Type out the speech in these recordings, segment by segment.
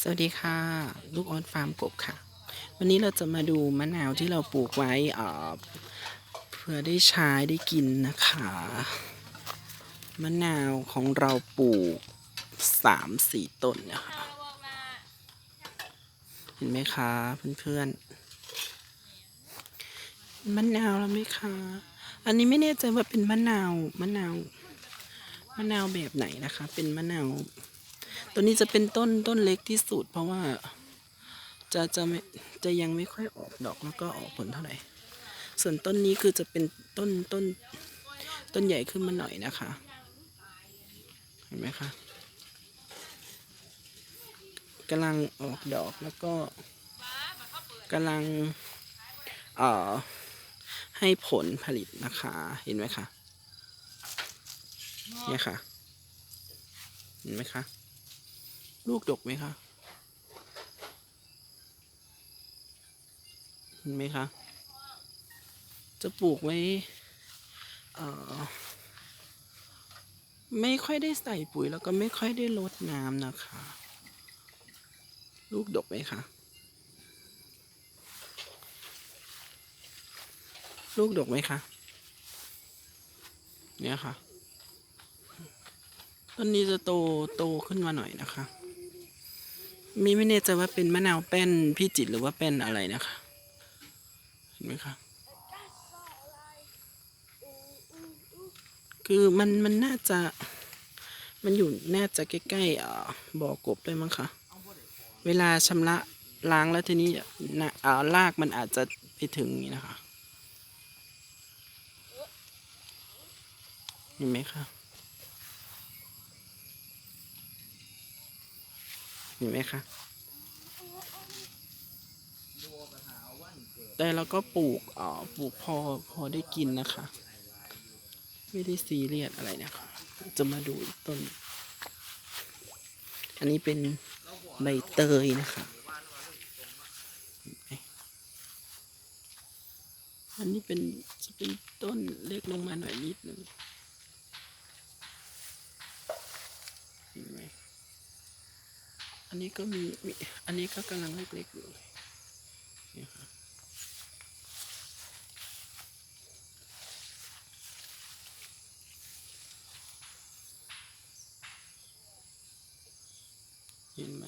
สวัสดีค่ะ ลูกออนฟาร์มกบค่ะ วันนี้เราจะมาดูมะนาวที่เราปลูกไว้เพื่อได้ใช้ได้กินนะคะ มะนาวของเราปลูกสามสี่ต้นนะคะ เห็นไหมคะเพื่อนๆมะนาวแล้วไหมคะอันนี้ไม่แน่ใจว่าเป็นมะนาวมะนาวมะนาวแบบไหนนะคะ เป็นมะนาว ตัวนี้จะเป็นต้นต้นเล็กที่สุด เพราะว่าจะจะไม่จะยังไม่ค่อยออกดอกแล้วก็ออกผลเท่าไหร่ ส่วนต้นนี้คือจะเป็นต้นต้นต้นใหญ่ขึ้นมาหน่อยนะคะ เห็นไหมคะกำลังออกดอกแล้วก็กำลังเอ่อให้ผลผลิตนะคะ เห็นไหมคะเนี่ยค่ะ เห็นไหมคะ ลูกดกไหมคะเห็นไหมคะ จะปลูกไว้ไม่ค่อยได้ใส่ปุ๋ยแล้วก็ไม่ค่อยได้รดน้ำนะคะ ลูกดกไหมคะ ลูกดกไหมคะเนี่ยค่ะต้นนี้จะโตโตขึ้นมาหน่อยนะคะ มีไม่แน่ใจว่าเป็นมะนาวแป้นพี่จิตหรือว่าแป้นอะไรนะคะ เห็นไหมคะคือมันมันน่าจะ มันอยู่น่าจะใกล้ๆอบ่อกบด้วยมั้งคะเวลาชำระล้างแล้วทีนี้นะอ่ารากมันอาจจะไปถึงนี้นะคะเห็นไหมคะ ห็นไหมคะแต่เราก็ปลูกอ่อปลูกพอพอได้กินนะคะ ไม่ได้ซีเรียสอะไรนะคะ จะมาดูต้น อันนี้เป็นใบเตยนะคะ อันนี้เป็นจะเป็นต้นเล็กลงมาหน่อยนิดนึงเห็นไหม อันนี้ก็มีมี อันนี้ก็กำลังเล็กๆอยู่เนี่ยค่ะเห็นไหม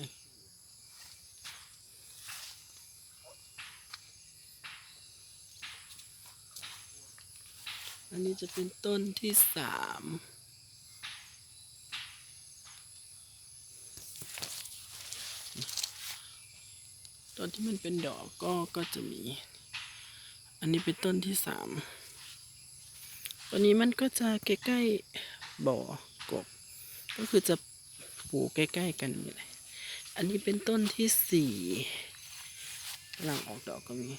อันนี้จะเป็นต้นที่สาม ต้นที่มันเป็นดอกก็ก็จะมี อันนี้เป็นต้นที่สามตัวนี้มันก็จะใกล้ๆบ่อกบ ก็คือจะปลูกใกล้ๆกันนี่แหละอันนี้เป็นต้นที่สี่กำลังออกดอกก็มี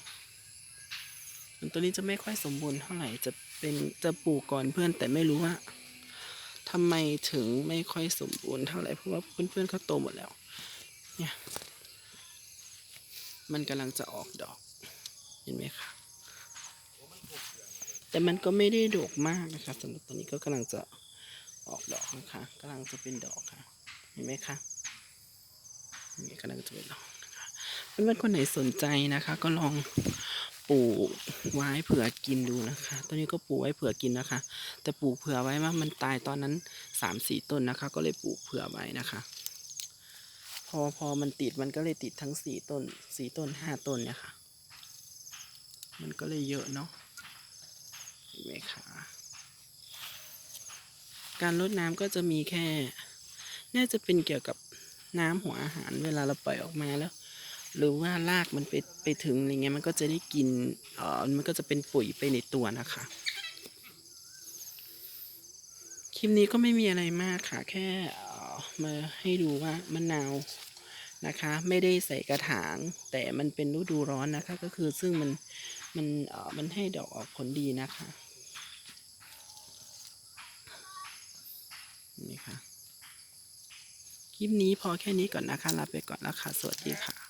ส่วนตัวนี้จะไม่ค่อยสมบูรณ์เท่าไหร่จะเป็นจะปลูกก่อนเพื่อนแต่ไม่รู้ว่าทำไมถึงไม่ค่อยสมบูรณ์เท่าไหร่เพราะว่าเพื่อนๆเขาโตหมดแล้ว เนี่ย มันกำลังจะออกดอก เห็นไหมคะแต่มันก็ไม่ได้ดกมากนะคะสำหรับตัวนี้ก็กำลังจะออกดอกนะคะกำลังจะเป็นดอกค่ะ เห็นไหมคะนี่กำลังจะเป็นดอกนะคะเพื่อนๆคนไหนสนใจนะคะ ก็ลองปลูกไว้เผื่อกินดูนะคะตัวนี้ก็ปลูกไว้เผื่อกินนะคะ แต่ปลูกเผื่อไว้ว่ามันตายตอนนั้นสามสี่ต้นนะคะ ก็เลยปลูกเผื่อไว้นะคะ พอพอมันติดมันก็เลยติดทั้งสี่ต้นสี่ต้นห้าต้นเนี่ยค่ะ มันก็เลยเยอะเนาะเห็นไหมคะการรดน้ำก็จะมีแค่ น่าจะเป็นเกี่ยวกับน้ำหัวอาหารเวลาเราปล่อยออกมาแล้ว หรือว่ารากมันไปไปถึงอะไรเงี้ยมันก็จะได้กินเอ่อมันก็จะเป็นปุ๋ยไปในตัวนะคะ คลิปนี้ก็ไม่มีอะไรมากค่ะ แค่ มาให้ดูว่ามะนาวนะคะ ไม่ได้ใส่กระถาง แต่มันเป็นฤดูร้อนนะคะ ก็คือซึ่งมันมันเออมันให้ดอกออกผลดีนะคะ นี่ค่ะ คลิปนี้พอแค่นี้ก่อนนะคะลาไปก่อนแล้วค่ะ สวัสดีค่ะ